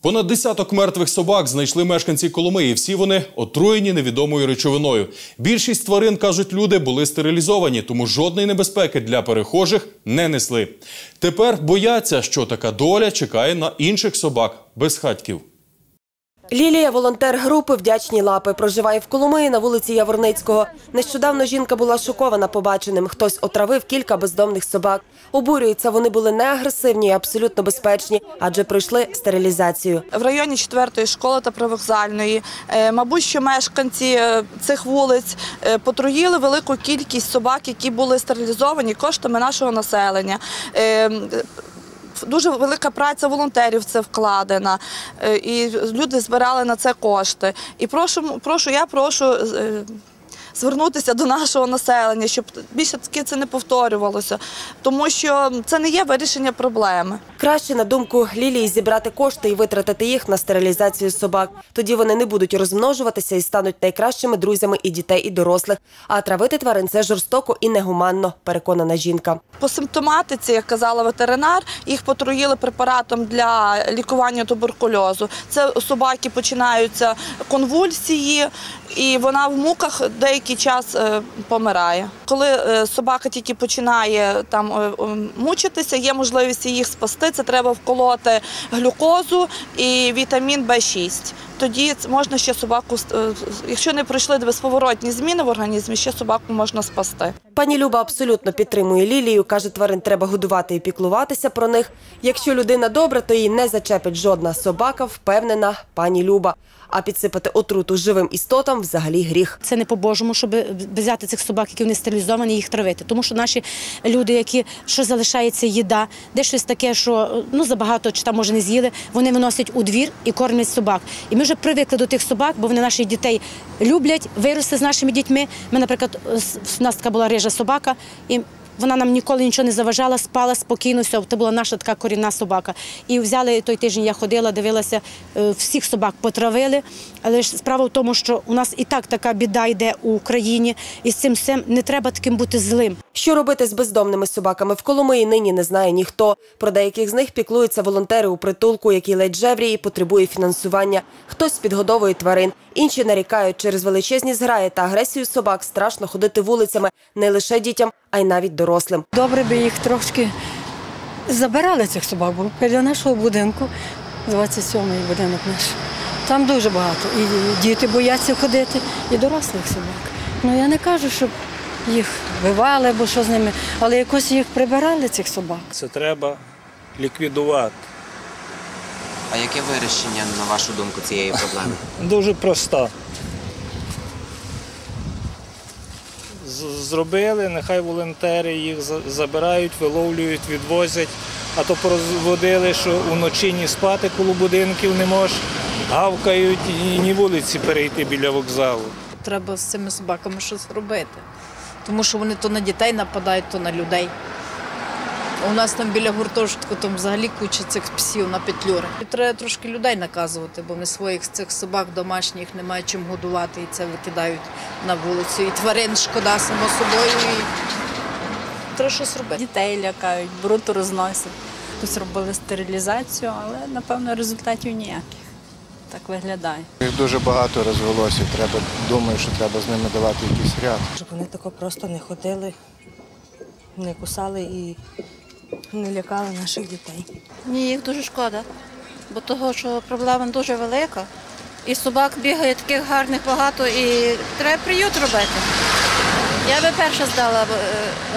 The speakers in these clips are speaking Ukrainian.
Понад десяток мертвих собак знайшли мешканці Коломиї. Всі вони отруєні невідомою речовиною. Більшість тварин, кажуть люди, були стерилізовані, тому жодної небезпеки для перехожих не несли. Тепер бояться, що така доля чекає на інших собак безхатьків. Лілія, волонтер групи «Вдячні лапи», проживає в Коломиї на вулиці Яворницького. Нещодавно жінка була шокована побаченим. Хтось отравив кілька бездомних собак. Обурюється, вони були не агресивні і абсолютно безпечні, адже пройшли стерилізацію. в районі 4-ї школи та привокзальної. Е, Мабуть, що мешканці е, цих вулиць е, потруїли велику кількість собак, які були стерилізовані коштами нашого населення. Дуже велика праця волонтерів це вкладена, е, і люди збирали на це кошти. І прошу, прошу я прошу е, звернутися до нашого населення, щоб більше таки це не повторювалося, тому що це не є вирішення проблеми. Краще, на думку Лілії, зібрати кошти і витратити їх на стерилізацію собак. Тоді вони не будуть розмножуватися і стануть найкращими друзями і дітей, і дорослих. А травити тварин – це жорстоко і негуманно, переконана жінка. По симптоматиці, як казала ветеринар, їх потруїли препаратом для лікування туберкульозу. Це у собаки починаються конвульсії, і вона в муках деякий час е, помирає. Коли е, собака тільки починає там е, мучитися, є можливість їх спасти. Це треба вколоти глюкозу і вітамін В6. Тоді можна ще собаку, е, якщо не пройшли безповоротні зміни в організмі, ще собаку можна спасти. Пані Люба абсолютно підтримує Лілію. Каже, тварин треба годувати і піклуватися про них. Якщо людина добра, то її не зачепить жодна собака, впевнена пані Люба. А підсипати отруту живим істотам взагалі гріх. Це не по-божому, щоб взяти цих собак, які вони стерилізовані, їх травити. Тому що наші люди, які що залишається їда, де щось таке, що ну забагато чи там може не з'їли, вони виносять у двір і кормлять собак. І ми вже привикли до тих собак, бо вони наших дітей люблять, виросли з нашими дітьми. Ми, наприклад, у нас така була рижа собака, і вона нам ніколи нічого не заважала, спала спокійно, все, це була наша така корінна собака. І взяли той тиждень, я ходила, дивилася, е, всіх собак потравили. Але ж справа в тому, що у нас і так така біда йде у Україні, і з цим всім не треба таким бути злим. Що робити з бездомними собаками в Коломиї нині не знає ніхто. Про деяких з них піклуються волонтери у притулку, який ледь жевріє і потребує фінансування. Хтось підгодовує тварин, інші нарікають через величезні зграї та агресію собак страшно ходити вулицями не лише дітям, а й навіть дорослим. Добре би їх трошки забирали цих собак, бо біля нашого будинку, 27-й будинок наш. Там дуже багато. І діти бояться ходити, і дорослих собак. Ну я не кажу, щоб їх вивали або що з ними, але якось їх прибирали, цих собак. Це треба ліквідувати. А яке вирішення, на вашу думку, цієї проблеми? Дуже проста. Зробили, нехай волонтери їх забирають, виловлюють, відвозять. А то проводили, що вночі ні спати коло будинків не можеш, гавкають і ні вулиці перейти біля вокзалу. треба з цими собаками щось робити. Тому що вони то на дітей нападають, то на людей. У нас там біля гуртожитку там взагалі куча цих псів на петлюри. Треба трошки людей наказувати, бо вони своїх цих собак домашніх не мають чим годувати і це викидають на вулицю. І тварин шкода само собою. І... Треба щось робити. Дітей лякають, бруто розносять. Тут зробили стерилізацію, але напевно результатів ніяких. Так виглядає. Їх дуже багато розвелося. Треба, думаю, що треба з ними давати якийсь ряд. Щоб вони тако просто не ходили, не кусали і не лякали наших дітей. Ні, їх дуже шкода, бо того, що проблема дуже велика. І собак бігає таких гарних багато, і треба приют робити. Я би перша здала е,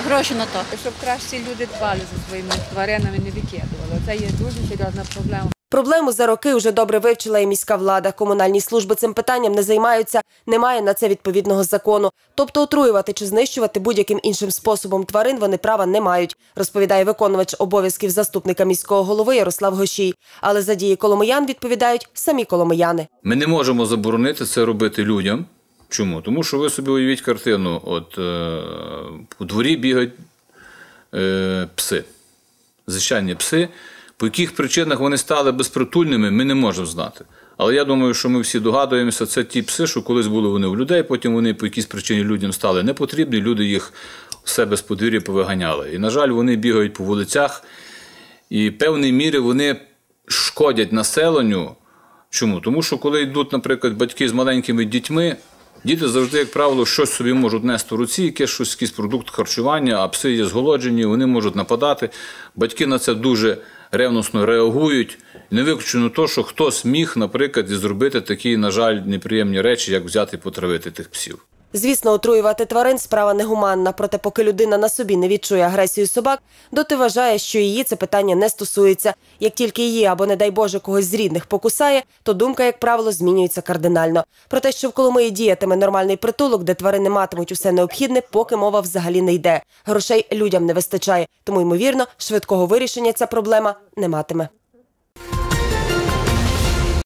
гроші на то. Щоб краще люди дбали за своїми тваринами, не викидували. Це є дуже серйозна проблема. Проблему за роки вже добре вивчила і міська влада. Комунальні служби цим питанням не займаються, немає на це відповідного закону. Тобто отруювати чи знищувати будь-яким іншим способом тварин вони права не мають, розповідає виконувач обов'язків заступника міського голови Ярослав Гощій. Але за дії коломиян відповідають самі коломияни. Ми не можемо заборонити це робити людям. Чому? Тому що ви собі уявіть картину: от е, у дворі бігають е, пси, звичайні пси. По яких причинах вони стали безпритульними, ми не можемо знати. Але я думаю, що ми всі догадуємося, це ті пси, що колись були вони у людей, потім вони по якійсь причині людям стали непотрібні, люди їх в себе з подвір'я повиганяли. І, на жаль, вони бігають по вулицях, і в певній мірі вони шкодять. населенню. Чому? Тому що коли йдуть, наприклад, батьки з маленькими дітьми, діти завжди, як правило, щось собі можуть нести в руці, якесь щось, якийсь продукт харчування, а пси є зголоджені, вони можуть нападати. Батьки на це дуже ревносно реагують. Не виключено то, що хтось міг, наприклад, зробити такі, на жаль, неприємні речі, як взяти і потравити тих псів. Звісно, отруювати тварин справа негуманна. Проте, поки людина на собі не відчує агресію собак, доти вважає, що її це питання не стосується. Як тільки її або, не дай Боже, когось з рідних покусає, то думка, як правило, змінюється кардинально. Про те, що в Коломиї діятиме нормальний притулок, де тварини матимуть усе необхідне, поки мова взагалі не йде. Грошей людям не вистачає, тому ймовірно, швидкого вирішення ця проблема не матиме.